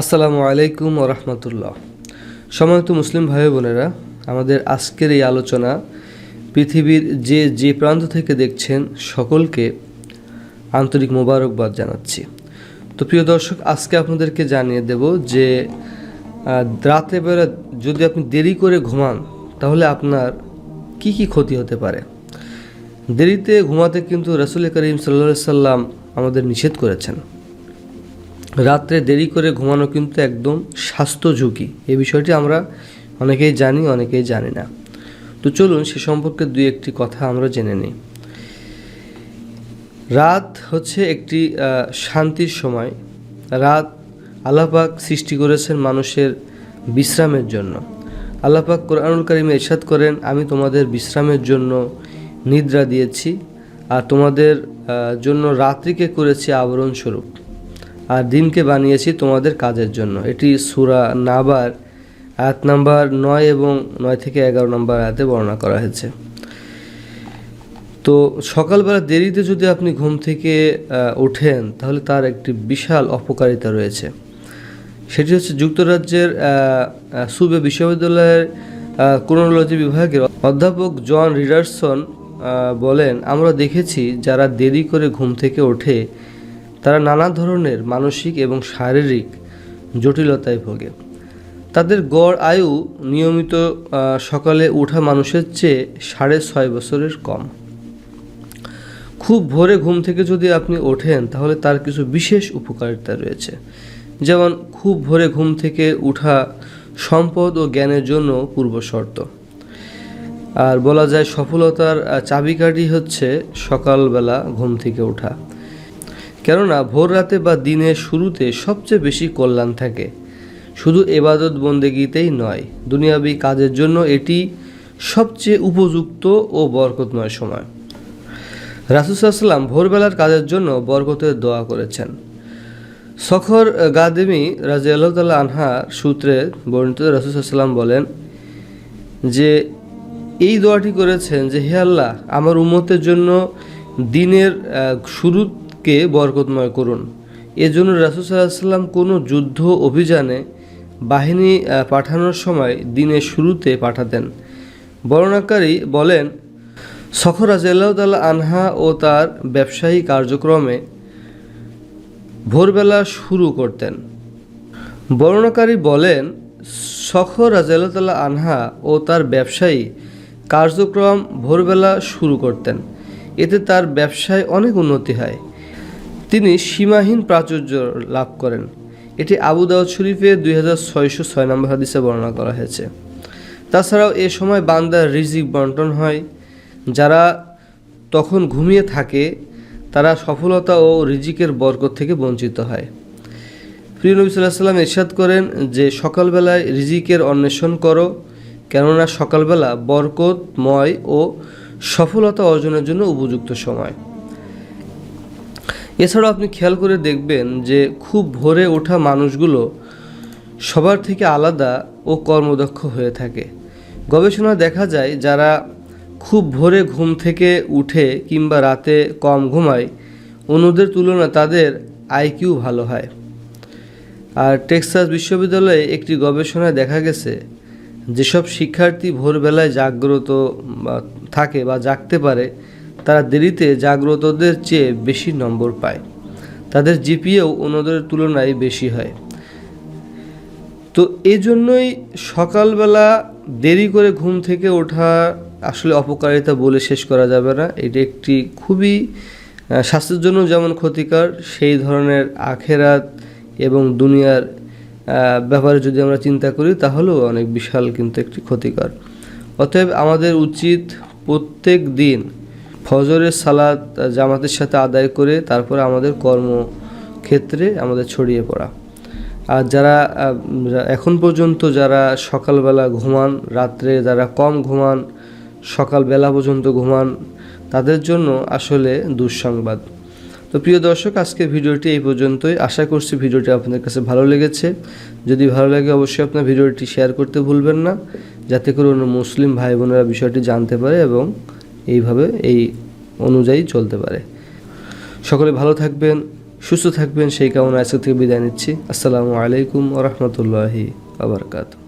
আসসালামু আলাইকুম রহমতুল্লাহ। সময়ত মুসলিম ভাই বোনেরা, আমাদের আজকের এই আলোচনা পৃথিবীর যে যে প্রান্ত থেকে দেখছেন সকলকে আন্তরিক মোবারকবাদ জানাচ্ছি। তো প্রিয় দর্শক, আজকে আপনাদেরকে জানিয়ে দেব যে রাতে বেলা যদি আপনি দেরি করে ঘুমান, তাহলে আপনার কি কি ক্ষতি হতে পারে? দেরিতে ঘুমাতে কিন্তু রসুল করিম সাল্লা সাল্লাম আমাদের নিষেধ করেছেন। রাত্রে দেরি করে ঘুমানো কিন্তু একদম স্বাস্থ্য ঝুঁকি। এই বিষয়টি আমরা অনেকেই জানি অনেকেই জানি না। তো চলুন সে সম্পর্কে দুই একটি কথা আমরা জেনে নিই। রাত হচ্ছে একটি শান্তির সময়। রাত আল্লাপাক সৃষ্টি করেছেন মানুষের বিশ্রামের জন্য। আল্লাপাক কোরআনুল কারিমে এরশাদ করেন, আমি তোমাদের বিশ্রামের জন্য নিদ্রা দিয়েছি আর তোমাদের জন্য রাত্রিকে করেছি আবরণ স্বরূপ। আর দিনকে বানিয়েছি তোমাদের কাজের জন্য। এটি সুরা নাবার আয়াত নাম্বার নয় এবং নয় থেকে এগারো নম্বর আয়াতে বর্ণনা করা হয়েছে। তো সকালবেলা দেরিতে যদি আপনি ঘুম থেকে ওঠেন, তাহলে তার একটি বিশাল অপকারিতা রয়েছে। সেটি হচ্ছে যুক্তরাজ্যের সুবে বিশ্ববিদ্যালয়ের ক্রোনোলজি বিভাগের অধ্যাপক জন রিডারসন বলেন, আমরা দেখেছি যারা দেরি করে ঘুম থেকে ওঠে তারা নানা ধরনের মানসিক এবং শারীরিক জটিলতায় ভোগে। তাদের গড় আয়ু নিয়মিত সকালে ওঠা মানুষের চেয়ে সাড়ে ছয় বছরের কম। খুব ভোরে ঘুম থেকে যদি আপনি ওঠেন, তাহলে তার কিছু বিশেষ উপকারিতা রয়েছে। যেমন, খুব ভোরে ঘুম থেকে উঠা সম্পদ ও জ্ঞানের জন্য পূর্ব শর্ত। আর বলা যায় সফলতার চাবিকাঠি হচ্ছে সকালবেলা ঘুম থেকে ওঠা। কেননা ভোর রাতে বা দিনের শুরুতে সবচেয়ে বেশি কল্যাণ থাকে। শুধু এবাদত বন্দেগীতেই নয় দুনিয়াবি কাজের জন্য এটি সবচেয়ে উপযুক্ত ও বরকতময় সময়। রাসুসাল্লাম ভোরবেলার কাজের জন্য বরকতের দোয়া করেছেন। সখর গাদেমি রাজি আল্লাহ আনহা সূত্রে বর্ণিত রাসুসাল্লাম বলেন যে এই দোয়াটি করেছেন যে হে আল্লাহ আমার উম্মতের জন্য দিনের আহ, শুরুকে বরকতময় করুন। এজন্য রাসুল সাল্লাম কোনো যুদ্ধ অভিযানে বাহিনী পাঠানোর সময় দিনের শুরুতে পাঠাতেন। বর্ণাকারী বলেন, সখর রাজিয়াল্লাহ তাল্লাহ আনহা ও তার ব্যবসায়ী কার্যক্রমে ভোরবেলা শুরু করতেন। বর্ণাকারী বলেন, সখর রাজাল্লাহ আনহা ও তার ব্যবসায়ী কার্যক্রম ভোরবেলা শুরু করতেন। এতে তার ব্যবসায় অনেক উন্নতি হয়। তিনি সীমাহীন প্রাচুর্য লাভ করেন। এটি আবু দাউদ শরীফে দুই হাজার ছয়শো ছয় নম্বর হাদিসে বর্ণনা করা হয়েছে। তাছাড়াও এ সময় বান্দার রিজিক বন্টন হয়। যারা তখন ঘুমিয়ে থাকে, তারা সফলতা ও রিজিকের বরকত থেকে বঞ্চিত হয়। প্রিয় নবী সাল্লাহ সাল্লাম ইরশাদ করেন যে, সকালবেলায় রিজিকের অন্বেষণ করো, কেননা সকালবেলা বরকতময় ও সফলতা অর্জনের জন্য উপযুক্ত সময়। এছাড়াও আপনি খেয়াল করে দেখবেন যে খুব ভোরে ওঠা মানুষগুলো সবার থেকে আলাদা ও কর্মদক্ষ হয়ে থাকে। গবেষণা দেখা যায় যারা খুব ভোরে ঘুম থেকে উঠে কিংবা রাতে কম ঘুমায়, অন্যদের তুলনায় তাদের আইকিউ ভালো হয়। আর টেক্সাস বিশ্ববিদ্যালয়ে একটি গবেষণায় দেখা গেছে, যেসব শিক্ষার্থী ভোরবেলায় জাগ্রত থাকে বা জাগতে পারে তারা দেরিতে জাগ্রতদের চেয়ে বেশি নম্বর পায়। তাদের জিপিএও অন্যদের তুলনায় বেশি হয়। তো এই জন্যই সকালবেলা দেরি করে ঘুম থেকে ওঠা আসলে অপকারিতা বলে শেষ করা যাবে না। এটি একটি খুবই স্বাস্থ্যের জন্য যেমন ক্ষতিকর, সেই ধরনের আখেরাত এবং দুনিয়ার ব্যাপারে যদি আমরা চিন্তা করি, তাহলেও অনেক বিশাল কিন্তু একটি ক্ষতিকর। অতএব আমাদের উচিত প্রত্যেক দিন ফজরের আহ, জামাতের সাথে আদায় করে তারপরে আমাদের কর্মক্ষেত্রে আমাদের ছড়িয়ে পড়া। আর যারা এখন পর্যন্ত যারা সকালবেলা ঘুমান রাত্রে যারা কম ঘুমান সকালবেলা পর্যন্ত ঘুমান তাদের জন্য আসলে দুঃসংবাদ। তো প্রিয় দর্শক আজকের ভিডিওটি এই পর্যন্তই। আশা করছি ভিডিওটি আপনাদের কাছে ভালো লেগেছে। যদি ভালো লাগে অবশ্যই আপনার ভিডিওটি শেয়ার করতে ভুলবেন না যাতে করে অন্য মুসলিম ভাই বোনেরা বিষয়টি জানতে পারে এবং এইভাবে এই অনুযায়ী চলতে পারে। সকলে ভালো থাকবেন, সুস্থ থাকবেন, সেই কামনা আজকে থেকে বিদায় নিচ্ছি। আসসালামু আলাইকুম রহমতুল্লাহি আবরকাত